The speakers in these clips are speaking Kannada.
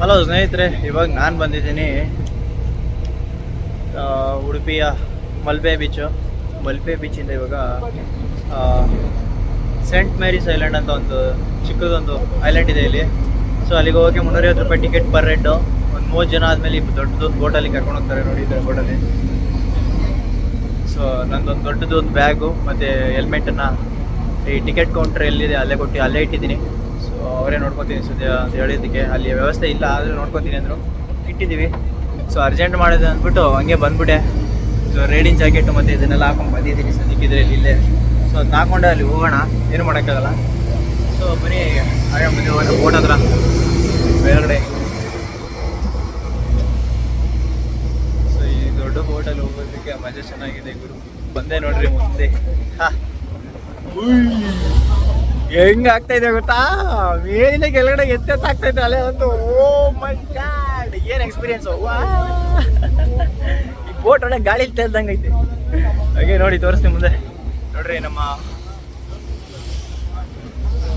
ಹಲೋ ಸ್ನೇಹಿತರೆ, ಇವಾಗ ನಾನು ಬಂದಿದ್ದೀನಿ ಉಡುಪಿಯ ಮಲ್ಪೆ ಬೀಚು ಮಲ್ಪೆ ಬೀಚಿಂದ ಇವಾಗ ಸೆಂಟ್ ಮ್ಯಾರೀಸ್ ಐಲ್ಯಾಂಡ್ ಅಂತ ಒಂದು ಚಿಕ್ಕದೊಂದು ಐಲ್ಯಾಂಡ್ ಇದೆ ಇಲ್ಲಿ. ಸೊ ಅಲ್ಲಿಗೆ ಹೋಗೋಕ್ಕೆ ಮುನ್ನೂರೈವತ್ತು ರೂಪಾಯಿ ಟಿಕೆಟ್ ಪರ್ ಹೆಡ್ಡು ಒಂದು ಮೂವತ್ತು ಜನ ಆದಮೇಲೆ ಇಬ್ಬರು ದೊಡ್ಡದು ಬೋಟಲ್ಲಿ ಕರ್ಕೊಂಡು ಹೋಗ್ತಾರೆ ನೋಡಿದ್ದಾರೆ ಬೋಟಲ್ಲಿ ಸೊ ನಂದೊಂದು ದೊಡ್ಡದು ಒಂದು ಬ್ಯಾಗು ಮತ್ತು ಹೆಲ್ಮೆಟನ್ನು ಈ ಟಿಕೆಟ್ ಕೌಂಟ್ರ್ ಎಲ್ಲಿದೆ, ಅಲ್ಲೇ ಕೊಟ್ಟು, ಅಲ್ಲೇ ಇಟ್ಟಿದ್ದೀನಿ. ಅವರೇ ನೋಡ್ಕೊತೀನಿ ಸದ್ಯ ಅಂತ ಹೇಳಿದ್ದಕ್ಕೆ. ಅಲ್ಲಿ ವ್ಯವಸ್ಥೆ ಇಲ್ಲ, ಆದರೂ ನೋಡ್ಕೊತೀನಿ ಅಂದರು. ಇಟ್ಟಿದ್ದೀವಿ. ಸೊ ಅರ್ಜೆಂಟ್ ಮಾಡಿದೆ ಅಂದ್ಬಿಟ್ಟು ಹಂಗೆ ಬಂದ್ಬಿಟ್ಟೆ. ಸೊ ರೇಡಿಂಗ್ ಜಾಕೆಟು ಮತ್ತು ಇದನ್ನೆಲ್ಲ ಹಾಕೊಂಡು ಬಂದಿದ್ದೀನಿ ಸದ್ಯಕ್ಕಿದ್ರೆ ಇಲ್ಲೇ. ಸೊ ಅದು ಹಾಕೊಂಡೆ ಅಲ್ಲಿ ಹೋಗೋಣ. ಏನು ಮಾಡೋಕ್ಕಾಗಲ್ಲ. ಸೊ ಬನ್ನಿ ಹಾಗೆ ಬಂದು ಹೋಗೋಣ. ಬೋಟ್ ಹತ್ರ. ಮೇಲ್ಗಡೆ. ಸೊ ಈ ದೊಡ್ಡ ಬೋಟಲ್ಲಿ ಹೋಗೋದಕ್ಕೆ ಮಜಾ ಚೆನ್ನಾಗಿದೆ ಗುರು. ಬಂದೆ ನೋಡ್ರಿ ಮುಂದೆ. ಹಾ. ಹೆಂಗ್ ಆಗ್ತಾ ಇದೆ ಗೊತ್ತಾ? ಮೇಲಿನ ಕೆಳಗಡೆ ಎತ್ತೆತ್ತ ಆಗ್ತಾ ಇದೆ ಅಲೆ ಒಂದು. ಓ ಮೈ ಗಾಡ್, ಏನ್ ಎಕ್ಸ್ಪೀರಿಯನ್ಸ್ ಈ ಬೋಟ್ ಒಳಗೆ ಗಾಳಿ ತೇಲ್ದಂಗೆ ಐತೆ. ಹಾಗೆ ನೋಡಿ, ತೋರಿಸ್ತೀನಿ ಮುಂದೆ. ನೋಡ್ರಿ, ನಮ್ಮ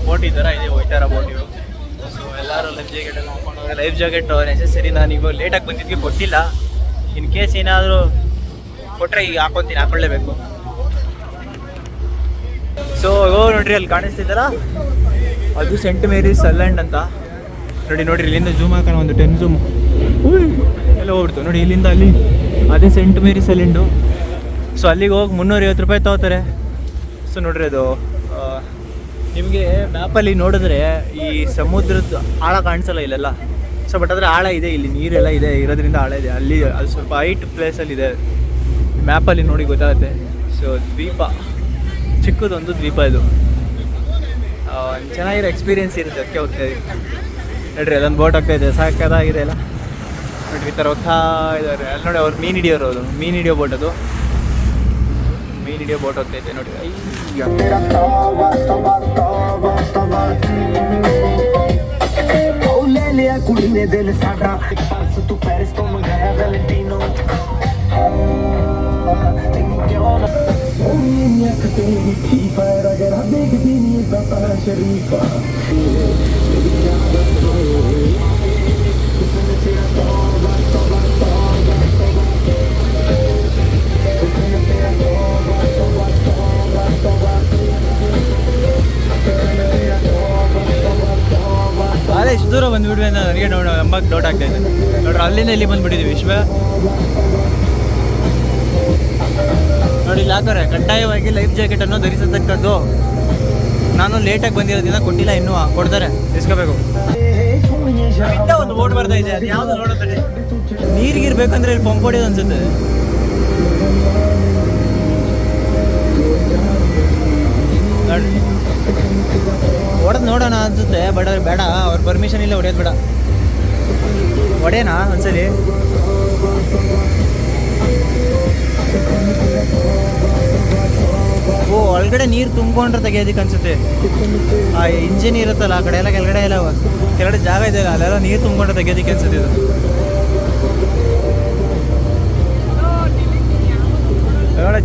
ಬೋಟ್ ಥರ ಇದೆ ಹೋಯ್ತಾರ ಬೋಟ್ ಇವು ಸೊ ಎಲ್ಲರೂ ಲೈಫ್ ಜಾಕೆಟ್ ಎಲ್ಲ ಹಾಕೊಂಡು ಲೈಫ್ ಜಾಕೆಟ್ ನೆಸೆಸರಿ ನಾನು ಇವಾಗ ಲೇಟಾಗಿ ಬಂದಿದ್ದಕ್ಕೆ ಕೊಟ್ಟಿಲ್ಲ. ಇನ್ ಕೇಸ್ ಏನಾದರೂ ಕೊಟ್ಟರೆ ಈಗ ಹಾಕೊತೀನಿ, ಹಾಕೊಳ್ಳೇಬೇಕು. ಸೊ ನೋಡ್ರಿ ಅಲ್ಲಿ ಕಾಣಿಸ್ತಿದ್ದಾರ ಅದು ಸೆಂಟ್ ಮೇರೀಸ್ ಐಲ್ಯಾಂಡ್ ಅಂತ. ನೋಡಿ, ನೋಡ್ರಿ, ಇಲ್ಲಿಂದ ಜೂಮ್ ಹಾಕೋಣ, ಒಂದು ಟೆನ್ ಜೂಮ್ ಎಲ್ಲ ಹೋಗ್ಬಿಡ್ತು. ನೋಡಿ, ಇಲ್ಲಿಂದ ಅಲ್ಲಿ. ಅದೇ ಸೆಂಟ್ ಮೇರಿ ಐಲ್ಯಾಂಡು ಸೊ ಅಲ್ಲಿಗೆ ಹೋಗಿ ಮುನ್ನೂರೈವತ್ತು ರೂಪಾಯಿ ತಗೋತಾರೆ. ಸೊ ನೋಡ್ರಿ ಅದು ನಿಮಗೆ ಮ್ಯಾಪಲ್ಲಿ ನೋಡಿದ್ರೆ ಈ ಸಮುದ್ರದ ಆಳ ಕಾಣಿಸಲ್ಲ ಇಲ್ಲೆಲ್ಲ. ಸೊ ಬಟ್ ಆದರೆ ಆಳ ಇದೆ, ಇಲ್ಲಿ ನೀರೆಲ್ಲ ಇದೆ, ಇರೋದ್ರಿಂದ ಆಳ ಇದೆ. ಅಲ್ಲಿ ಅದು ಸ್ವಲ್ಪ ಹೈಟ್ ಪ್ಲೇಸಲ್ಲಿ ಇದೆ. ಮ್ಯಾಪಲ್ಲಿ ನೋಡಿ ಗೊತ್ತಾಗುತ್ತೆ. ಸೊ ದ್ವೀಪ. ಚಿಕ್ಕದೊಂದು ದ್ವೀಪ ಇದು ಚೆನ್ನಾಗಿರೋ ಎಕ್ಸ್ಪೀರಿಯೆನ್ಸ್ ಇರುತ್ತೆ ಅದಕ್ಕೆ ಹೋಗ್ತಾ ಇದ್ದೀವಿ ನೋಡ್ರಿ, ಅಲ್ಲೊಂದು ಬೋಟ್ ಹೋಗ್ತಾ ಇದೆ. ಸಾಕಾಗಿದೆ ಎಲ್ಲ. ನೋಡ್ರಿ, ಈ ಥರ ಹೋಗ್ತಾ ಇದ್ದಾರೆ ಅಲ್ಲಿ ನೋಡಿ, ಅವ್ರು ಮೀನು ಹಿಡಿಯೋರು ಅದು ಮೀನು ಹಿಡಿಯೋ ಬೋಟ್ ಅದು. ಮೀನು ಹಿಡಿಯೋ ಬೋಟ್ ಹೋಗ್ತಾ ಇದೆ ನೋಡಿ ಅಯ್ಯ. ಎಷ್ಟು ದೂರ ಬಂದ್ಬಿಡ್ವಿ ಅಂತ ನನಗೆ ನೋಡೋ ನಂಬಕ್ಕೆ ಡೌಟ್ ಆಗ್ತಾಯಿದೆ ನೋಡ್ರಿ ಅಲ್ಲಿಂದ ಇಲ್ಲಿ ಬಂದ್ಬಿಟ್ಟಿದ್ದೀವಿ ವಿಶ್ವ. ನೋಡಿ ಇಲ್ಲಿ ಹಾಕೋರೆ ಕಡ್ಡಾಯವಾಗಿ ಲೈಫ್ ಜಾಕೆಟ್ ಅನ್ನು ಧರಿಸತಕ್ಕದ್ದು. ನಾನು ಲೇಟಾಗಿ ಬಂದಿರೋದ್ರಿಂದ ಕೊಟ್ಟಿಲ್ಲ ಇನ್ನು, ಕೊಡ್ತಾರೆ. ಇಸ್ಕೋಬೇಕು. ಒಂದು ಬೋಟ್ ಬರ್ತಾ ಇದೆ ಅದು ನೀರಿಗಿರ್ಬೇಕಂದ್ರೆ ಇಲ್ಲಿ ಪಂಪ್ ಹೊಡೆಯೋದು ಅನ್ಸುತ್ತೆ. ಹೊಡೆದ್ ನೋಡೋಣ ಅನ್ಸುತ್ತೆ, ಬಟ್ ಅವ್ರು ಬೇಡ, ಅವ್ರ ಪರ್ಮಿಷನ್ ಇಲ್ಲ ಹೊಡೆಯೋದು ಬೇಡ. ಹೊಡೆಯೋಣ ಒಂದ್ಸಲಿ? ಓ, ಒಳಗಡೆ ನೀರು ತುಂಬಿಕೊಂಡ್ರೆ ತೆಗಿಯೋದಕ್ಕೆ ಅನ್ಸುತ್ತೆ. ಆ ಇಂಜಿನ್ ಇರುತ್ತಲ್ಲ, ಆ ಕಡೆ ಎಲ್ಲ ಕೆಳಗಡೆ ಎಲ್ಲ ಕೆಳಗಡೆ ಜಾಗ ಇದೆ ಅಲ್ಲೆಲ್ಲ ನೀರು ತುಂಬಿಕೊಂಡ್ರೆ ತೆಗಿಯೋದಕ್ಕೆ ಅನ್ಸುತ್ತೆ ಇದು.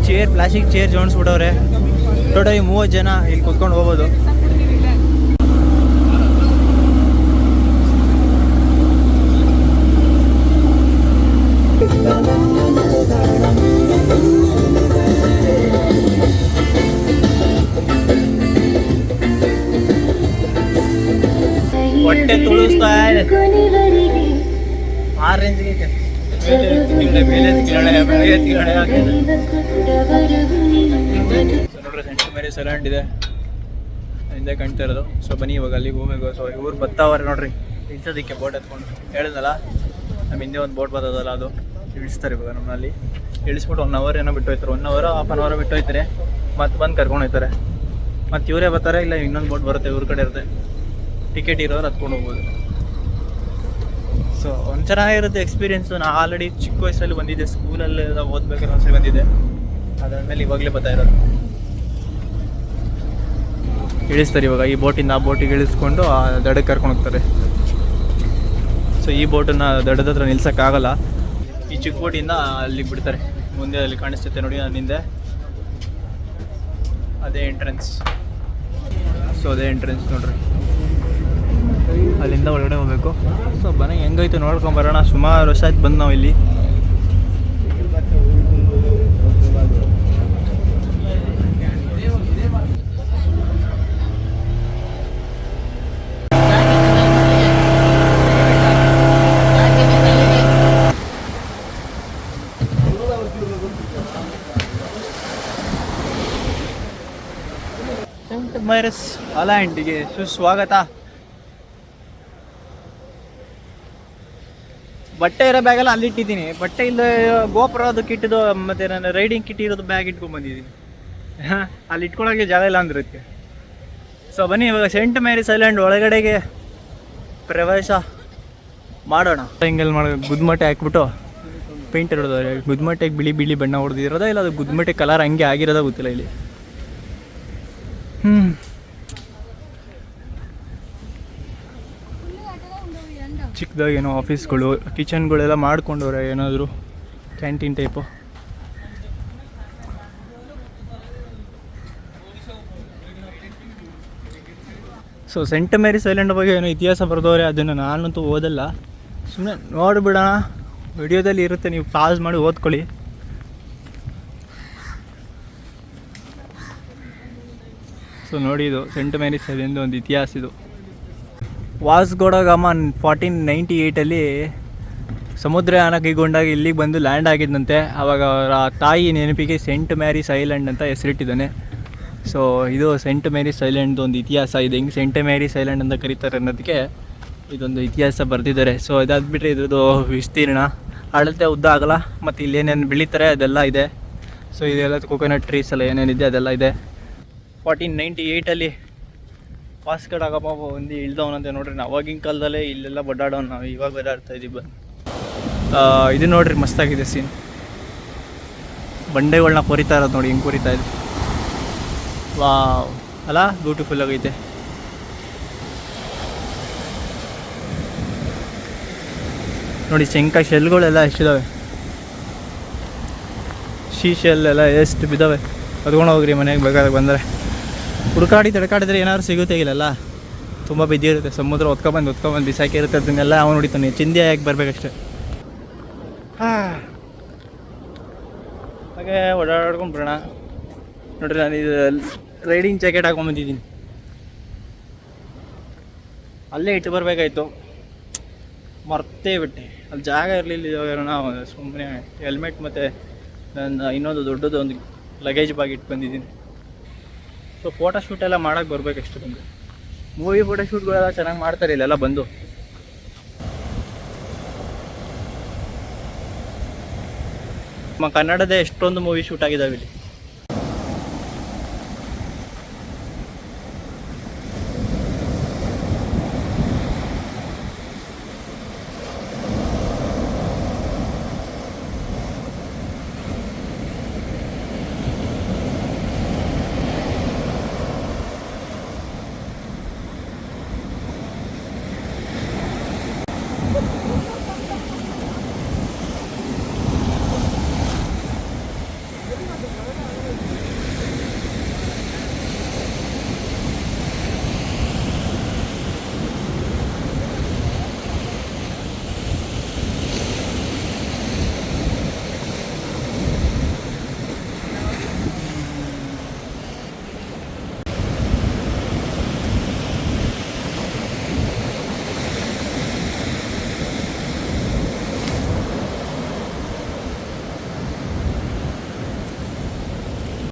ಚೇರ್ ಪ್ಲಾಸ್ಟಿಕ್ ಚೇರ್ ಜೋಡಿಸ್ಬಿಟ್ಟವ್ರೆ ಟೋಟಲಿ ಮೂವತ್ತು ಜನ ಇಲ್ಲಿ ಕುತ್ಕೊಂಡು ಹೋಗ್ಬೋದು. ಆ ರೇಂಜ್ಗೆ. ಮೇಲೆ ಬೆಳಗ್ಗೆ ನೋಡ್ರಿ ಸೆಂಟ್ ಮೇರಿ ಇದೆ. ಹಿಂದೆ ಕಾಣ್ತಾ ಇರೋದು. ಸೊ ಬನ್ನಿ ಇವಾಗ ಅಲ್ಲಿಗೆ ಹೋಗ್ಬೇಕು. ಸೊ ಇವ್ರು ಬರ್ತಾವ್ರೆ ನೋಡ್ರಿ. ಇಳಿಸೋದಕ್ಕೆ ಬೋಟ್ ಎತ್ಕೊಂಡು. ಹೇಳಿದ್ನಲ್ಲ ನಮ್ಮ ಹಿಂದೆ ಒಂದು ಬೋಟ್ ಬರ್ತದಲ್ಲ ಅದು. ಇಳಿಸ್ತಾರೆ ಇವಾಗ ನಮ್ಮಲ್ಲಿ. ಇಳಿಸ್ಬಿಟ್ಟು ಒನ್ ಅವರ್ ಏನೋ ಬಿಟ್ಟು ಹೋಯ್ತಾರೆ one hour half an hour ಬಿಟ್ಟು ಹೋಯ್ತಾರೆ ಮತ್ತೆ ಬಂದು ಕರ್ಕೊಂಡು ಹೋಯ್ತಾರೆ. ಮತ್ತು ಇವರೇ ಬರ್ತಾರೆ ಇಲ್ಲ ಇನ್ನೊಂದು ಬೋಟ್ ಬರುತ್ತೆ ಇವ್ರ ಕಡೆ ಇರುತ್ತೆ. ಟಿಕೆಟ್ ಇರೋರು ಹತ್ಕೊಂಡು ಹೋಗ್ಬೋದು. ಸೊ ಒಂದು ಚೆನ್ನಾಗಿರುತ್ತೆ ಎಕ್ಸ್ಪೀರಿಯೆನ್ಸು ನಾನು ಆಲ್ರೆಡಿ ಚಿಕ್ಕ ವಯಸ್ಸಲ್ಲಿ ಬಂದಿದ್ದೆ. ಸ್ಕೂಲಲ್ಲಿ ಓದ್ಬೇಕಾದ್ರೆ ಒಂದ್ಸಲ ಬಂದಿದ್ದೆ. ಅದಾದ್ಮೇಲೆ ಇವಾಗಲೇ ಬರ್ತಾ ಇರೋದು. ಇಳಿಸ್ತಾರೆ ಇವಾಗ. ಈ ಬೋಟಿಂದ ಆ ಬೋಟಿಗೆ ಇಳಿಸ್ಕೊಂಡು ಆ ದಡಕ್ಕೆ ಕರ್ಕೊಂಡು ಹೋಗ್ತಾರೆ. ಸೊ ಈ ಬೋಟನ್ನು ದಡದ ಹತ್ರ ನಿಲ್ಸೋಕ್ಕಾಗಲ್ಲ. ಈ ಚಿಕ್ಕ ಬೋಟಿಂದ ಅಲ್ಲಿಗೆ ಬಿಡ್ತಾರೆ. ಮುಂದೆ ಅಲ್ಲಿ ಕಾಣಿಸ್ತೈತೆ ನೋಡಿ ನಾನು ಹಿಂದೆ ಅದೇ ಎಂಟ್ರೆನ್ಸ್ ಸೊ ಅದೇ ಎಂಟ್ರೆನ್ಸ್ ನೋಡ್ರಿ. ಅಲ್ಲಿಂದ ಒಳಗಡೆ ಹೋಗ್ಬೇಕು. ಸೊ ಬನ್ನಿ, ಹೆಂಗೈತೆ ನೋಡ್ಕೊಂಡ್ ಬರೋಣ. ಸುಮಾರು ವರ್ಷ ಆಯ್ತು ಬಂದು ನಾವು ಇಲ್ಲಿ. ಮೈರಸ್ ಸುಸ್ವಾಗತ. ಬಟ್ಟೆ ಇರೋ ಬ್ಯಾಗೆಲ್ಲ ಅಲ್ಲಿ ಇಟ್ಟಿದ್ದೀನಿ ಬಟ್ಟೆ ಇಲ್ಲ ಗೋಪುರ ಅದು ಕಿಟ್ಟದು ಮತ್ತೆ ನಾನು ರೈಡಿಂಗ್ ಕಿಟ್ ಇರೋದು ಬ್ಯಾಗ್ ಇಟ್ಕೊಂಡ್ ಬಂದಿದ್ದೀನಿ. ಹಾಂ, ಅಲ್ಲಿ ಇಟ್ಕೊಳಕ್ಕೆ ಜಾಗ ಇಲ್ಲ ಅಂದಿರುತ್ತೆ ಸೊ ಬನ್ನಿ, ಇವಾಗ ಸೆಂಟ್ ಮ್ಯಾರಿಸ್ ಐಲ್ಯಾಂಡ್ ಒಳಗಡೆಗೆ ಪ್ರವೇಶ ಮಾಡೋಣ. ಹಿಂಗೆಲ್ಲ ಮಾಡೋ, ಗುದ್ಮಟ್ಟೆ ಹಾಕ್ಬಿಟ್ಟು ಪೇಂಟ್ ಇರೋದು ಗುದ್ಮಟ್ಟೆಗೆ ಬಿಳಿ ಬಿಳಿ ಬಣ್ಣ ಹೊಡೆದಿರೋದ ಇಲ್ಲ ಅದು ಗುದ್ಮಟ್ಟೆ ಕಲರ್ ಹಂಗೆ ಆಗಿರೋದ ಗೊತ್ತಿಲ್ಲ ಇಲ್ಲಿ? ಹ್ಞೂ ಚಿಕ್ಕದಾಗಿ ಏನೋ ಆಫೀಸ್ಗಳು ಕಿಚನ್ಗಳೆಲ್ಲ ಮಾಡ್ಕೊಂಡವ್ರೆ, ಏನಾದರೂ canteen type so Saint Mary's Island ಬಗ್ಗೆ ಏನೋ ಇತಿಹಾಸ ಬರೆದವ್ರೆ, ಅದನ್ನು ನಾನಂತೂ ಓದಲ್ಲ. ಸುಮ್ಮನೆ ನೋಡಿಬಿಡೋಣ. ವಿಡಿಯೋದಲ್ಲಿ ಇರುತ್ತೆ, ನೀವು ಪಾಸ್ ಮಾಡಿ ಓದ್ಕೊಳ್ಳಿ. ಸೊ ನೋಡಿ ಇದು ಸೆಂಟ್ ಮೇರಿಸ್ ಐಲ್ಯಾಂಡ್ ಒಂದು ಇತಿಹಾಸ ಇದು. ವಾಸ್ಗೋಡಗಾಮ ಫಾರ್ಟೀನ್ ನೈಂಟಿ ಏಯ್ಟಲ್ಲಿ ಸಮುದ್ರಯಾನ ಕೈಗೊಂಡಾಗ ಇಲ್ಲಿಗೆ ಬಂದು ಲ್ಯಾಂಡ್ ಆಗಿದ್ದಂತೆ ಆವಾಗ ಅವರ ತಾಯಿ ನೆನಪಿಗೆ ಸೆಂಟ್ ಮ್ಯಾರೀಸ್ ಐಲ್ಯಾಂಡ್ ಅಂತ ಹೆಸರಿಟ್ಟಿದ್ದಾನೆ. ಸೊ ಇದು ಸೆಂಟ್ ಮ್ಯಾರೀಸ್ ಐಲ್ಯಾಂಡ್ದು ಒಂದು ಇತಿಹಾಸ. ಇದೆ ಹೆಂಗೆ ಸೆಂಟ್ ಮ್ಯಾರೀಸ್ ಐಲ್ಯಾಂಡ್ ಅಂತ ಕರೀತಾರೆ ಅನ್ನೋದಕ್ಕೆ ಇದೊಂದು ಇತಿಹಾಸ ಬರೆದಿದ್ದಾರೆ. ಸೊ ಇದಾದ್ಬಿಟ್ರೆ ಇದ್ರದ್ದು ವಿಸ್ತೀರ್ಣ. ಅಳತೆ ಉದ್ದ ಆಗಲ್ಲ, ಮತ್ತು ಇಲ್ಲಿ ಏನೇನು ಬೆಳೀತಾರೆ ಅದೆಲ್ಲ ಇದೆ. ಸೊ ಇದೆಲ್ಲ ಕೋಕೋನಟ್ ಟ್ರೀಸ್ ಎಲ್ಲ ಏನೇನಿದೆ ಅದೆಲ್ಲ ಇದೆ. ಫಾರ್ಟೀನ್ ನೈಂಟಿ ಏಯ್ಟಲ್ಲಿ ವಾಸ್ಕಡಾಗಮ್ಮ ಒಂದು ಇಳ್ದವನಂತೆ ನೋಡ್ರಿ ಅವಾಗಿನ ಕಾಲದಲ್ಲೇ ಇಲ್ಲೆಲ್ಲ ಬಡ್ಡಾಡೋನು ನಾವು, ಇವಾಗ ಬಡಾಡ್ತಾ ಇದೀವಿ ಬಂದು ಇದು ನೋಡ್ರಿ ಮಸ್ತಾಗಿದೆ ಸೀನ್ ಬಂಡೆಗಳನ್ನ ಕೊರಿತಾ ಇರೋದು ನೋಡಿ, ಹಿಂಗೆ ಕೊರಿತಾ ಇದೆ. ವಾ ಅಲ್ಲ ಬ್ಯೂಟಿಫುಲ್ ಆಗೈತೆ. ನೋಡಿ ಶಂಕ ಶೆಲ್ಗಳೆಲ್ಲ ಎಷ್ಟಿದಾವೆ? ಶೀ ಶೆಲ್ ಎಲ್ಲ ಎಷ್ಟು ಬಿದ್ದಾವೆ? ಕದ್ಕೊಂಡು ಹೋಗ್ರಿ ಮನೆಗೆ ಬೇಕಾದ್ರೆ ಬಂದರೆ. ಹುಡುಕಾಡಿ ತಡ್ಕಾಡಿದ್ರೆ ಏನಾದ್ರು ಸಿಗುತ್ತೆ ಇಲ್ಲಲ್ಲ? ತುಂಬ ಬಿದ್ದಿರುತ್ತೆ ಸಮುದ್ರ ಒತ್ಕೊಬಂದು ಒತ್ಕೊಬಂದು ಬಿಸಾಕಿರುತ್ತೆ ಅದನ್ನೆಲ್ಲ ಅವನು ಹೊಡಿತಾನೆ. ಚಿಂದಿ ಆಗಿ ಬರ್ಬೇಕಷ್ಟೆ. ಹಾಗೆ ಓಡಾಡ್ಕೊಂಡು ಬರೋಣ. ನೋಡ್ರಿ, ನಾನು ಇದು ರೈಡಿಂಗ್ ಜಾಕೆಟ್ ಹಾಕೊಂಬಂದಿದ್ದೀನಿ. ಅಲ್ಲೇ ಇಟ್ಟು ಬರಬೇಕಾಯ್ತು. ಮರ್ತೇ ಬಿಟ್ಟೆ. ಅಲ್ಲಿ ಜಾಗ ಇರಲಿಲ್ಲ ಸುಮ್ಮನೆ ಹೆಲ್ಮೆಟ್ ಮತ್ತು ನನ್ನ ಇನ್ನೊಂದು ದೊಡ್ಡದು ಒಂದು ಲಗೇಜ್ ಬಾಗಿ ಇಟ್ಟು ಬಂದಿದ್ದೀನಿ. ಸೊ ಫೋಟೋ ಶೂಟ್ ಎಲ್ಲ ಮಾಡೋಕ್ಕೆ ಬರ್ಬೇಕಷ್ಟು ನಿಮಗೆ ಮೂವಿ ಫೋಟೋ ಶೂಟ್ಗಳೆಲ್ಲ ಚೆನ್ನಾಗಿ ಮಾಡ್ತಾರೆ ಇಲ್ಲೆಲ್ಲ ಬಂದು. ನಮ್ಮ ಕನ್ನಡದ ಎಷ್ಟೊಂದು ಮೂವಿ ಶೂಟ್ ಆಗಿದ್ದಾವೆ ಇಲ್ಲಿ.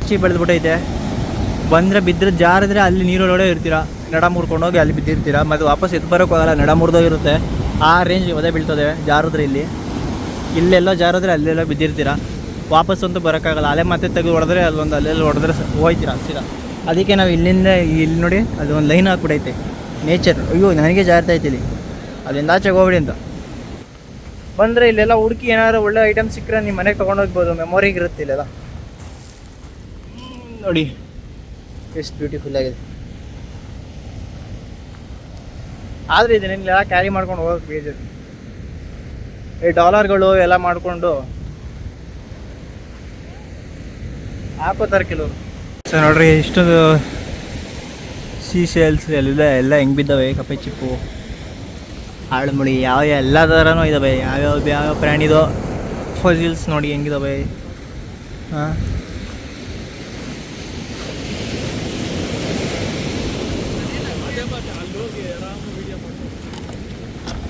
ಹಚ್ಚಿ ಬೆಳೆದ್ಬಿಟ್ಟೈತೆ. ಬಂದರೆ ಬಿದ್ದರೆ ಜಾರಿದ್ರೆ ಅಲ್ಲಿ ನೀರೊಳಗಡೆ ಇರ್ತೀರಾ? ನಡ ಮುರ್ಕೊಂಡೋಗಿ ಅಲ್ಲಿ ಬಿದ್ದಿರ್ತೀರಾ? ಮತ್ತು ವಾಪಸ್ ಎದ್ದು ಬರೋಕ್ಕಾಗಲ್ಲ ನಡ ಮುರಿದೋಗಿರುತ್ತೆ ಆ ರೇಂಜ್ ಒದೇ ಬೀಳ್ತದೆ ಜಾರಿದ್ರೆ ಇಲ್ಲಿ. ಇಲ್ಲೆಲ್ಲೋ ಜಾರಿದ್ರೆ ಅಲ್ಲೆಲ್ಲ ಬಿದ್ದಿರ್ತೀರಾ? ವಾಪಸ್ ಅಂತೂ ಬರೋಕ್ಕಾಗಲ್ಲ ಅಲೆ ಮತ್ತೆ ತೆಗೆದು ಹೊಡೆದ್ರೆ ಅಲ್ಲೊಂದು ಅಲ್ಲೆಲ್ಲ ಹೊಡೆದ್ರೆ ಹೋಯ್ತೀರ ಸೀದಾ ಅದಕ್ಕೆ ನಾವು ಇಲ್ಲಿಂದ ಇಲ್ಲಿ ನೋಡಿ ಅದು ಒಂದು ಲೈನ್ ಹಾಕ್ಬಿಡೈತೆ ನೇಚರ್ ಅಯ್ಯೋ, ನನಗೆ ಜಾರ್ತಾ ಐತೆ ಇಲ್ಲಿ. ಅಲ್ಲಿಂದ ಆಚೆಗೆ ಹೋಗ್ಬಿಡಿ ಅಂತ. ಬಂದರೆ ಇಲ್ಲೆಲ್ಲ ಹುಡುಕಿ ಏನಾದ್ರು ಒಳ್ಳೆ ಐಟಮ್ ಸಿಕ್ಕರೆ ನಿಮ್ಮ ಮನೆಗೆ ತೊಗೊಂಡೋಗ್ಬೋದು ಮೆಮೊರಿಗೆ ಇರುತ್ತೆ ಇಲ್ಲೆಲ್ಲ. ನೋಡಿ. ಎಷ್ಟು ಬ್ಯೂಟಿಫುಲ್ ಆಗಿದೆ. ಆದರೆ ಇದನ್ನೆಲ್ಲ ಕ್ಯಾರಿ ಮಾಡ್ಕೊಂಡು ಹೋಗೋಕೆ ಬೇಜಾರು. ಈ ಡಾಲರ್ಗಳು ಎಲ್ಲ ಮಾಡಿಕೊಂಡು ಹಾಕೋತಾರೆ ಕೆಲವರು. ಸರ್ ನೋಡ್ರಿ ಇಷ್ಟೊಂದು ಸೀ ಶೇಲ್ಸ್ ಎಲ್ಲ ಎಲ್ಲ ಹೆಂಗೆ ಬಿದ್ದಾವೆ ಕಪ್ಪೆ ಚಿಪ್ಪು ಆಳುಮುಳಿ ಯಾವ ಎಲ್ಲ ಥರನೂ ಇದ್ದಾವೆ ಯಾವ್ಯಾವ ಯಾವ್ಯಾವ ಪ್ರಾಣಿದು ಫಜಿಲ್ಸ್ ನೋಡಿ ಹೆಂಗಿದಾವೆ. ಹಾಂ?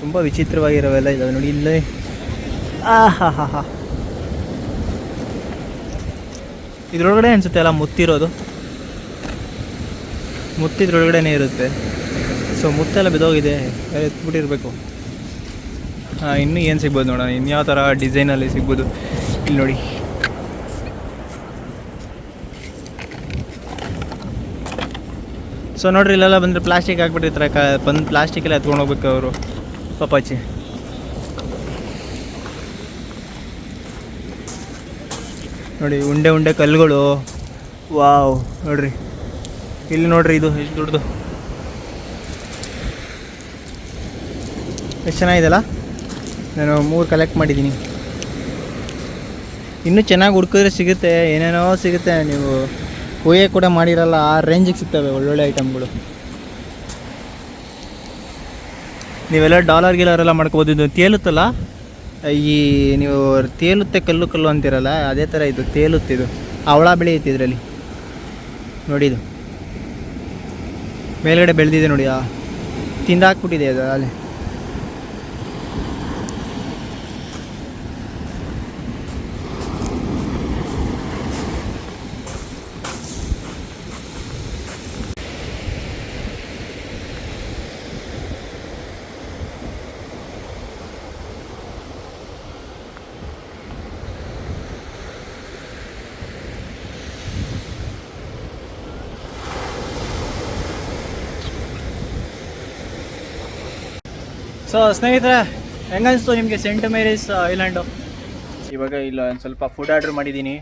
ತುಂಬ ವಿಚಿತ್ರವಾಗಿರೋವೆಲ್ಲ ಇದಾವೆ ನೋಡಿ ಇಲ್ಲೇ. ಆ ಹಾ ಹಾ ಹಾ ಇದ್ರೊಳಗಡೆ ಅನ್ಸುತ್ತೆ ಅಲ್ಲ ಮುತ್ತಿರೋದು. ಮುತ್ತಿದ್ರೊಳಗಡೆನೇ ಇರುತ್ತೆ. ಸೊ ಮುತ್ತೆಲ್ಲ ಬಿದ್ದೋಗಿದೆ. ಎತ್ಬಿಟ್ಟಿರಬೇಕು. ಹಾಂ ಇನ್ನೂ ಏನು ಸಿಗ್ಬೋದು ನೋಡೋಣ. ಇನ್ಯಾವ ಥರ ಡಿಸೈನಲ್ಲಿ ಸಿಗ್ಬೋದು. ಇಲ್ಲಿ ನೋಡಿ. ಸೊ ನೋಡ್ರಿ ಇಲ್ಲೆಲ್ಲ ಬಂದರೆ ಪ್ಲಾಸ್ಟಿಕ್ ಹಾಕ್ಬಿಟ್ಟಿರ್ತಾರೆ. ಕ ಬಂದು ಪ್ಲಾಸ್ಟಿಕ್ ಎಲ್ಲ ಎತ್ಕೊಂಡು ಹೋಗ್ಬೇಕು ಅವರು. ಪಾಪಾಚಿ. ನೋಡಿ, ಉಂಡೆ ಉಂಡೆ ಕಲ್ಲುಗಳು. ವಾವ್, ನೋಡ್ರಿ. ಇಲ್ಲಿ ನೋಡ್ರಿ ಇದು ಎಷ್ಟು ದೊಡ್ಡದು. ಎಷ್ಟು ಚೆನ್ನಾಗಿದೆಲ್ಲ ನಾನು ಮೂರು ಕಲೆಕ್ಟ್ ಮಾಡಿದ್ದೀನಿ. ಇನ್ನೂ ಚೆನ್ನಾಗಿ ಹುಡ್ಕಿದ್ರೆ ಸಿಗುತ್ತೆ, ಏನೇನೋ ಸಿಗುತ್ತೆ, ನೀವು ಕೊಯ್ಯೆ ಕೂಡ ಮಾಡಿರಲ್ಲ, ಆ ರೇಂಜಿಗೆ ಸಿಗ್ತವೆ ಒಳ್ಳೊಳ್ಳೆ ಐಟಮ್ಗಳು ನೀವೆಲ್ಲ ಡಾಲರ್ ಗಿಲರ್ ಎಲ್ಲ ಮಾಡ್ಕೋಬೋದು. ಇದು ತೇಲುತ್ತಲ್ಲ? ಈ ನೀವು ತೇಲುತ್ತೆ ಕಲ್ಲು ಕಲ್ಲು ಅಂತೀರಲ್ಲ, ಅದೇ ಥರ ಇದು ತೇಲುತ್ತೆ ಇದು. ಅವಳ ಬೆಳೆಯುತ್ತೆ ಇದರಲ್ಲಿ. ನೋಡಿ ಇದು. ಮೇಲ್ಗಡೆ ಬೆಳೆದಿದೆ ನೋಡಿ ತಿಂದಾಕ್ಬಿಟ್ಟಿದೆ ಅದು, ಅಲ್ಲಿ. ಸೊ ಸ್ನೇಹಿತರೆ ಹೆಂಗನ್ನಿಸ್ತು ನಿಮಗೆ ಸೆಂಟ್ ಮೇರೀಸ್ ಐಲ್ಯಾಂಡು ಇವಾಗ ಇಲ್ಲ, ಒಂದು ಸ್ವಲ್ಪ ಫುಡ್ ಆರ್ಡ್ರ್ ಮಾಡಿದ್ದೀನಿ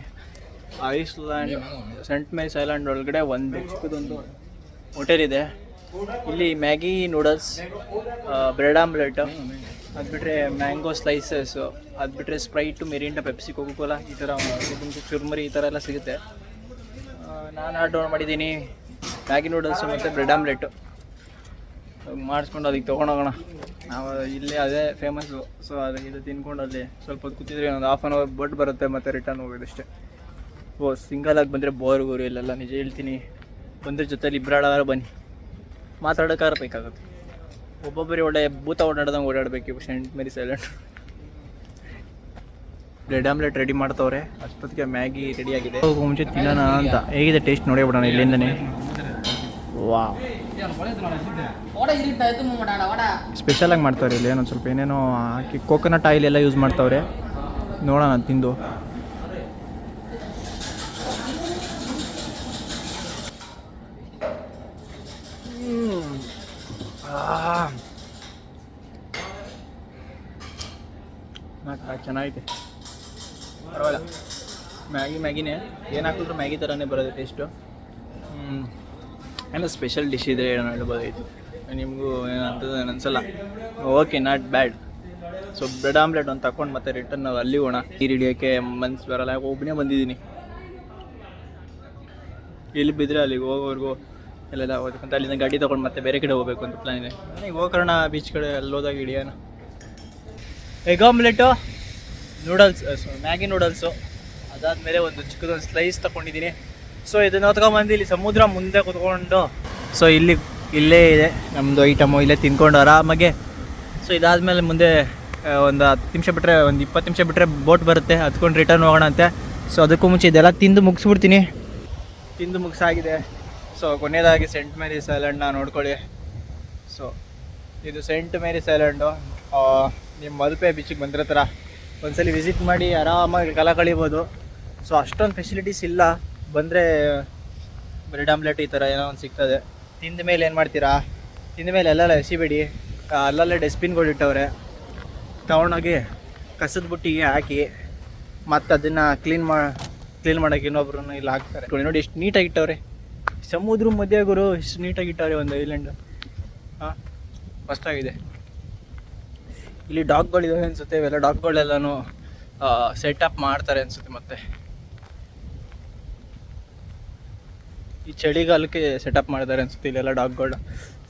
ಐಸ್ಲ್ಯಾಂಡ್ ಸೆಂಟ್ ಮೇರೀಸ್ ಐಲ್ಯಾಂಡ್ ಒಳಗಡೆ ಒಂದು ಚಿಕ್ಕದೊಂದು ಹೋಟೆಲ್ ಇದೆ. ಇಲ್ಲಿ ಮ್ಯಾಗಿ ನೂಡಲ್ಸ್ ಬ್ರೆಡ್ ಆಮ್ಲೆಟ್ ಅದು ಬಿಟ್ಟರೆ ಮ್ಯಾಂಗೋ ಸ್ಲೈಸಸ್ಸು ಅದು ಬಿಟ್ಟರೆ ಸ್ಪ್ರೈಟು ಮೆರಿಂಡ ಪೆಪ್ಸಿ ಕೋಕೋಕೋಲ ಈ ಥರ ಚುರ್ಮರಿ ಈ ಥರ ಎಲ್ಲ ಸಿಗುತ್ತೆ. ನಾನು ಆರ್ಡರ್ ಮಾಡಿದ್ದೀನಿ ಮ್ಯಾಗಿ ನೂಡಲ್ಸು ಮತ್ತು ಬ್ರೆಡ್ ಆಮ್ಲೆಟು ಮಾಡಿಸ್ಕೊಂಡು ಅದಕ್ಕೆ ತೊಗೊಂಡೋಗೋಣ. ನಾವು ಇಲ್ಲೇ ಅದೇ ಫೇಮಸ್ಸು ಸೊ ಅದು ಇದು ತಿನ್ಕೊಂಡು ಅಲ್ಲಿ ಸ್ವಲ್ಪ ಹೊತ್ತು ಕೂತಿದ್ರೆ ಒಂದು ಹಾಫ್ ಆನ್ ಅವರ್ ಬಟ್ ಬರುತ್ತೆ ಮತ್ತು ರಿಟರ್ನ್ ಹೋಗೋದಷ್ಟೇ. ಓ ಆಗಿ ಬಂದರೆ ಬೋರ್ ಗೋರು ಇಲ್ಲೆಲ್ಲ, ನಿಜ ಹೇಳ್ತೀನಿ. ಬಂದ್ರ ಜೊತೆಲಿ ಇಬ್ಬರಾಳಾರ ಬನ್ನಿ. ಮಾತಾಡೋಕ್ಕಾರ ಬೇಕಾಗುತ್ತೆ. ಒಬ್ಬೊಬ್ಬರಿ ಒಳ್ಳೆ ಭೂತ ಓಡಾಡ್ದಂಗೆ ಓಡಾಡಬೇಕು Saint Mary's Island bread omelette ready ಮಾಡ್ತವ್ರೆ. ಅಷ್ಟೊತ್ತಿಗೆ ಮ್ಯಾಗಿ ರೆಡಿ ಆಗಿದೆ. ಹೋಗೋ ಮುಂಚೆ ತಿನ್ನೋಣ ಅಂತ. ಹೇಗಿದೆ ಟೇಸ್ಟ್ ನೋಡೇ ಬಿಡೋಣ ಇಲ್ಲಿಂದನೇ. ವಾ ಸ್ಪೆಷಲಾಗಿ ಮಾಡ್ತಾವ್ರೆ ಇಲ್ಲಿ, ಏನೋ ಸ್ವಲ್ಪ ಏನೇನೋ ಹಾಕಿ ಕೋಕೋನಟ್ ಆಯಿಲ್ ಎಲ್ಲ ಯೂಸ್ ಮಾಡ್ತಾವ್ರೆ. ನೋಡೋಣ ತಿಂದು. ಚೆನ್ನಾಗೈತೆ. ಪರವಾಗಿಲ್ಲ. ಮ್ಯಾಗಿ, ಮ್ಯಾಗಿನೇ. ಏನು ಹಾಕಿದ್ರು ಮ್ಯಾಗಿ ಥರನೇ ಬರೋದು ಟೇಸ್ಟು ಏನೋ ಸ್ಪೆಷಲ್ ಡಿಶ್ ಇದ್ರೆ ಏನೋ ಹೇಳ್ಬೋದಾಯ್ತು. ನಿಮಗೂ ಏನಂತದ್ದು ಏನು ಅನ್ಸಲ್ಲ. Okay not bad so bread omelette ಒಂದು ತಕೊಂಡು ಮತ್ತೆ ರಿಟರ್ನ್ ನಾವು ಅಲ್ಲಿ ಹೋಣ ನೀರು ಹಿಡಿಯೋಕ್ಕೆ ಮನ್ಸ್ ಬರಲ್ಲ. ಒಬ್ಬನೇ ಬಂದಿದ್ದೀನಿ. ಇಲ್ಲಿ ಬಿದ್ದರೆ ಅಲ್ಲಿಗೆ ಹೋಗೋವರೆಗೂ ಎಲ್ಲೆಲ್ಲ ಹೋಗ್ಬೇಕಂತ ಅಲ್ಲಿಂದ ಗಾಡಿ ತೊಗೊಂಡು ಮತ್ತೆ ಬೇರೆ ಕಡೆ ಹೋಗ್ಬೇಕು ಅಂತ ಪ್ಲಾನ್ ಇದೆ. ನನಗೆ ಹೋಗೋಣ ಬೀಚ್ ಕಡೆ ಅಲ್ಲಿ ಹೋದಾಗ ಹಿಡಿಯೋಣ. Egg omelette noodles Maggi noodles ಅದಾದಮೇಲೆ ಒಂದು ಚಿಕ್ಕದೊಂದು ಸ್ಲೈಸ್ ತಗೊಂಡಿದ್ದೀನಿ ಸೊ ಇದನ್ನ ಹೊತ್ಕೊಂಬಂದು ಇಲ್ಲಿ ಸಮುದ್ರ ಮುಂದೆ ಕುತ್ಕೊಂಡು. ಸೊ ಇಲ್ಲಿ ಇಲ್ಲೇ ಇದೆ. ನಮ್ಮದು ಐಟಮು ಇಲ್ಲೇ ತಿನ್ಕೊಂಡು ಆರಾಮಾಗೆ. ಸೊ ಇದಾದಮೇಲೆ ಮುಂದೆ ಒಂದು ಹತ್ತು ನಿಮಿಷ ಬಿಟ್ಟರೆ ಒಂದು ಇಪ್ಪತ್ತು ನಿಮಿಷ ಬಿಟ್ಟರೆ ಬೋಟ್ ಬರುತ್ತೆ. ಹತ್ಕೊಂಡು ರಿಟರ್ನ್ ಹೋಗೋಣ ಅಂತೆ. ಸೊ ಅದಕ್ಕೂ ಮುಂಚೆ ಇದೆಲ್ಲ ತಿಂದು ಮುಗಿಸ್ಬಿಡ್ತೀನಿ. ತಿಂದು ಮುಗಿಸಾಗಿದೆ. ಸೊ ಕೊನೆಯದಾಗಿ ಸೆಂಟ್ ಮೇರಿ ಐಲ್ಯಾಂಡ್ನ ನೋಡ್ಕೊಳ್ಳಿ. ಸೊ ಇದು ಸೆಂಟ್ ಮೇರಿ ಐಲ್ಯಾಂಡು ನಿಮ್ಮ ಮಲ್ಪೆ ಬೀಚಿಗೆ ಬಂದಿರೋ ಒಂದ್ಸಲಿ ವಿಸಿಟ್ ಮಾಡಿ ಆರಾಮಾಗಿ ಕಾಲ ಕಳಿಬೋದು. ಸೊ ಅಷ್ಟೊಂದು ಫೆಸಿಲಿಟೀಸ್ ಇಲ್ಲ. ಬಂದರೆ ಬ್ರೆಡ್ ಆಮ್ಲೆಟ್ ಈ ಥರ ಏನೋ ಒಂದು ಸಿಗ್ತದೆ. ತಿಂದ ಮೇಲೆ ಏನು ಮಾಡ್ತೀರಾ? ತಿಂದ ಮೇಲೆ ಎಲ್ಲೆಲ್ಲ ಎಸಿಬೇಡಿ. ಅಲ್ಲೆಲ್ಲ ಡಸ್ಟ್ಬಿನ್ಗಳು ಇಟ್ಟವ್ರೆ. ತಗೊಂಡೋಗಿ ಕಸದ ಬುಟ್ಟಿಗೆ ಹಾಕಿ ಮತ್ತು ಅದನ್ನು ಕ್ಲೀನ್ ಮಾ ಕ್ಲೀನ್ ಮಾಡೋಕೆ ಇನ್ನೊಬ್ರನ್ನ ಇಲ್ಲಿ ಹಾಕ್ತಾರೆ. ನೋಡಿ ಎಷ್ಟು ನೀಟಾಗಿ ಇಟ್ಟವ್ರೆ. ಸಮುದ್ರ ಮಧ್ಯ ಗುರು ಎಷ್ಟು ನೀಟಾಗಿ ಇಟ್ಟವ್ರೆ ಒಂದು ಐಲ್ಯಾಂಡು ಹಾಂ ಮಸ್ತಾಗಿದೆ. ಇಲ್ಲಿ ಡಾಗ್ಗಳಿದಾವೆ ಅನಿಸುತ್ತೆ, ಇವೆಲ್ಲ ಸೆಟ್ ಸೆಟಪ್ ಮಾಡ್ತಾರೆ ಅನಿಸುತ್ತೆ ಮತ್ತೆ. ಈ ಚಳಿಗಾಲಕ್ಕೆ ಸೆಟಪ್ ಮಾಡಿದ್ದಾರೆ ಅನ್ಸುತ್ತೆ ಇಲ್ಲೆಲ್ಲ ಡಾಗ್ಗಳು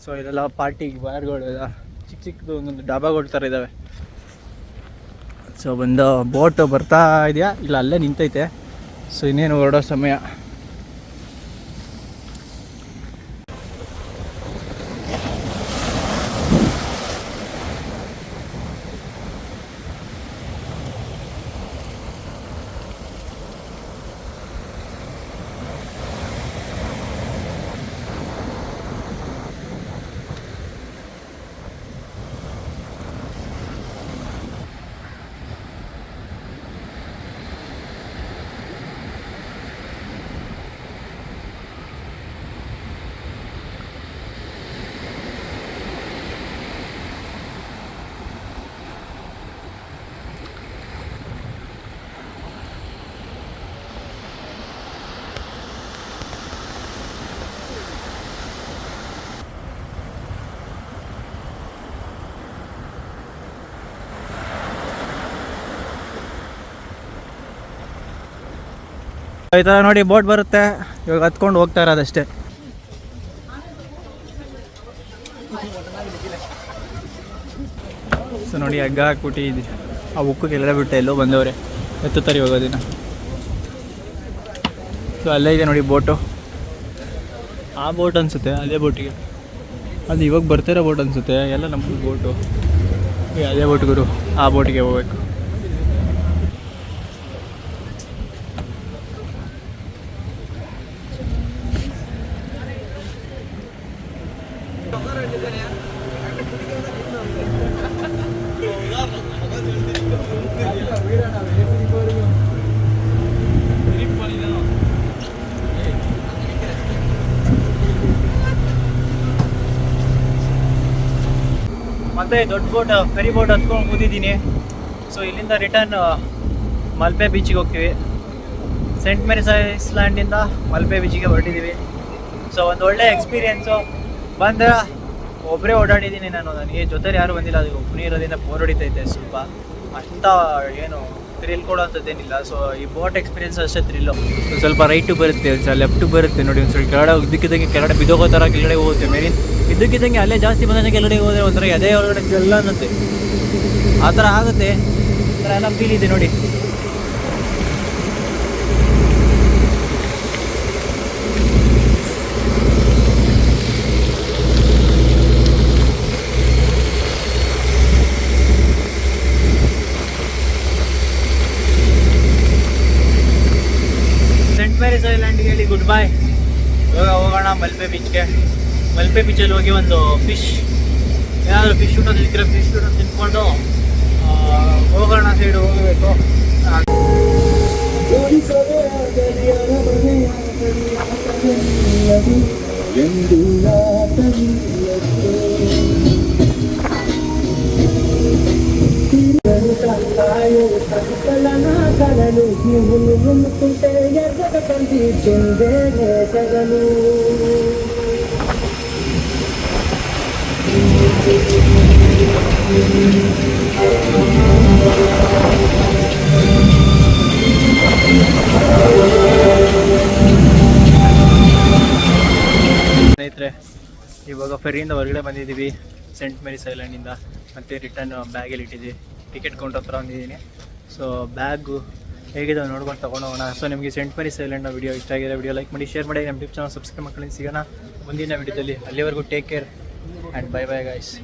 ಸೊ ಇಲ್ಲೆಲ್ಲ ಪಾರ್ಟಿ ಬಾರ್ಗಳು ಎಲ್ಲ ಚಿಕ್ಕ ಚಿಕ್ಕದು ಒಂದೊಂದು ಡಾಬಾಗಳು ಥರ ಇದ್ದಾವೆ ಸೊ ಬಂದು ಬೋಟ್ ಬರ್ತಾ ಇದೆಯಾ? ಇಲ್ಲ, ಅಲ್ಲೇ ನಿಂತೈತೆ. ಸೊ ಇನ್ನೇನು ಹೊರಡೋ ಸಮಯ. ಈ ನೋಡಿ ಬೋಟ್ ಬರುತ್ತೆ. ಇವಾಗ ಹತ್ಕೊಂಡು ಹೋಗ್ತಾ ಇರೋದಷ್ಟೇ ಸೊ ನೋಡಿ ಹಗ್ಗ ಹಾಕ್ಬಿಟ್ಟು ಇದೆ. ಆ ಉಕ್ಕು ಎಲ್ಲ ಬಿಟ್ಟೆ, ಎಲ್ಲೋ ಬಂದವ್ರೆ. ಎತ್ತುತ್ತಾರೆ ಇವಾಗ ದಿನ. ಸೊ ಅಲ್ಲೇ ಇದೆ ನೋಡಿ ಬೋಟು. ಆ ಬೋಟ್ ಅನಿಸುತ್ತೆ, ಅದೇ ಬೋಟಿಗೆ. ಅದು ಇವಾಗ ಬರ್ತಿರೋ ಬೋಟ್ ಅನಿಸುತ್ತೆ, ಎಲ್ಲ ನಮ್ಮ ಬೋಟು. ಅದೇ ಬೋಟ್ ಗುರು, ಆ ಬೋಟಿಗೆ ಹೋಗ್ಬೇಕು. ಮತ್ತೆ ದೊಡ್ಡ ಬೋಟ್ ಫೆರಿ ಬೋಟ್ ಹತ್ಕೊಂಡು ಕೂತಿದ್ದೀನಿ ಸೊ ಇಲ್ಲಿಂದ ರಿಟರ್ನ್ ಮಲ್ಪೆ ಬೀಚಿಗೆ ಹೋಗ್ತೀವಿ. ಸೆಂಟ್ ಮೇರಿಸ್ ಐಸ್ಲ್ಯಾಂಡಿಂದ ಮಲ್ಪೆ ಬೀಚಿಗೆ ಹೊರಟಿದ್ದೀವಿ ಸೊ ಒಂದು ಒಳ್ಳೆ ಎಕ್ಸ್ಪೀರಿಯೆನ್ಸು ಬಂದ್ರೆ ಒಬ್ಬರೇ ಓಡಾಡಿದ್ದೀನಿ ನಾನು. ನನಗೆ ಜೊತೆಲಿ ಯಾರು ಬಂದಿಲ್ಲ. ಅದು ಒಬ್ಬನೇ ಇರೋದ್ರಿಂದ ಬೋರ್ ಹೊಡಿತೈತೆ. ಸ್ವಲ್ಪ ಅಂತ ಏನು ಥ್ರಿಲ್ ಕೊಡೋಂಥದ್ದೇನಿಲ್ಲ ಸೊ ಈ ಬೋಟ್ ಎಕ್ಸ್ಪೀರಿಯನ್ಸ್ ಅಷ್ಟೇ ಥ್ರಿಲ್ಲು ಸ್ವಲ್ಪ ರೈಟು ಬರುತ್ತೆ. ಸ್ವಲ್ಪ ಲೆಫ್ಟು ಬರುತ್ತೆ. ನೋಡಿ, ಒಂದು ಸ್ವಲ್ಪ ಕೆಳಗಡೆ ಉದ್ದಕ್ಕಿದ್ದಂಗೆ ಕೆಳಗಡೆ ಬಿದ್ದೋಗೋ ಥರ ಕೆಳಗಡೆ ಹೋಗುತ್ತೆ. ಮೇರಿನ್ ಇದ್ದಕ್ಕಿದ್ದಂಗೆ ಅಲ್ಲೇ ಜಾಸ್ತಿ ಬಂದಂಗೆ ಎಲ್ಲರಿಗೆ ಹೋದರೆ ಒಂಥರ ಅದೇ ಒಳಗಡೆ ಎಲ್ಲ ಅನ್ನತ್ತೆ. ಆ ಥರ ಆಗುತ್ತೆ. ಆ ಥರ ಎಲ್ಲ ಫೀಲ್ ಇದೆ ನೋಡಿ. ಸೆಂಟ್ ಮೇರಿಸ್ ಐಲ್ಯಾಂಡ್ಗೆ ಹೇಳಿ ಗುಡ್ ಬಾಯ್ ಇವಾಗ ಹೋಗೋಣ, ಮಲ್ಪೆ ಬೀಚ್ಗೆ ಮಲ್ಪೆ ಬೀಚಲ್ಲಿ ಹೋಗಿ ಒಂದು ಫಿಶ್ ಏನಾದರೂ ಫಿಶ್ ಊಟ ತಿಂತಿರೋ ಫಿಶ್ ಊಟ ತಿನ್ಕೊಂಡು ಗೋಕರ್ಣ ಸೈಡ್ ಹೋಗಬೇಕು. ಸಗಲು ಹುಲ್ಲು ಮುನ್ನುಕುಂಟೆ ಎರ್ಗದ ತಂದಿ ಸಗಲು ಸ್ನೇಹಿತರೆ, ಇವಾಗ ಫೆರಿಯಿಂದ ಹೊರಗಡೆ ಬಂದಿದ್ದೀವಿ. ಸೆಂಟ್ ಮೇರಿಸ್ ಐಲ್ಯಾಂಡಿಂದ ಮತ್ತು ರಿಟರ್ನ್ ಬ್ಯಾಗಲ್ಲಿ ಇಟ್ಟಿದ್ದೀವಿ. ಟಿಕೆಟ್ ಕೌಂಟರ್ ಹತ್ರ ಬಂದಿದ್ದೀನಿ. ಸೊ ಬ್ಯಾಗು ಹೇಗಿದೆ ನೋಡ್ಕೊಂಡು ತೊಗೊಂಡೋಗೋಣ ಸೊ ನಿಮಗೆ ಸೆಂಟ್ ಮೇರಿಸ್ ಐಲ್ಯಾಂಡ್ನ ವೀಡಿಯೋ ಇಷ್ಟ ಆಗಿದೆ ವಿಡಿಯೋ ಲೈಕ್ ಮಾಡಿ ಶೇರ್ ಮಾಡಿ. ನಮ್ಮ ಟ್ಯೂಬ್ ಚಾನಲ್ ಸಬ್ಸ್ಕ್ರೈಬ್ ಮಾಡ್ಕೊಳ್ಳಿ. ಸಿಗೋಣ ಮುಂದಿನ ವಿಡಿಯೋದಲ್ಲಿ ಅಲ್ಲಿವರೆಗೂ take care and bye bye guys.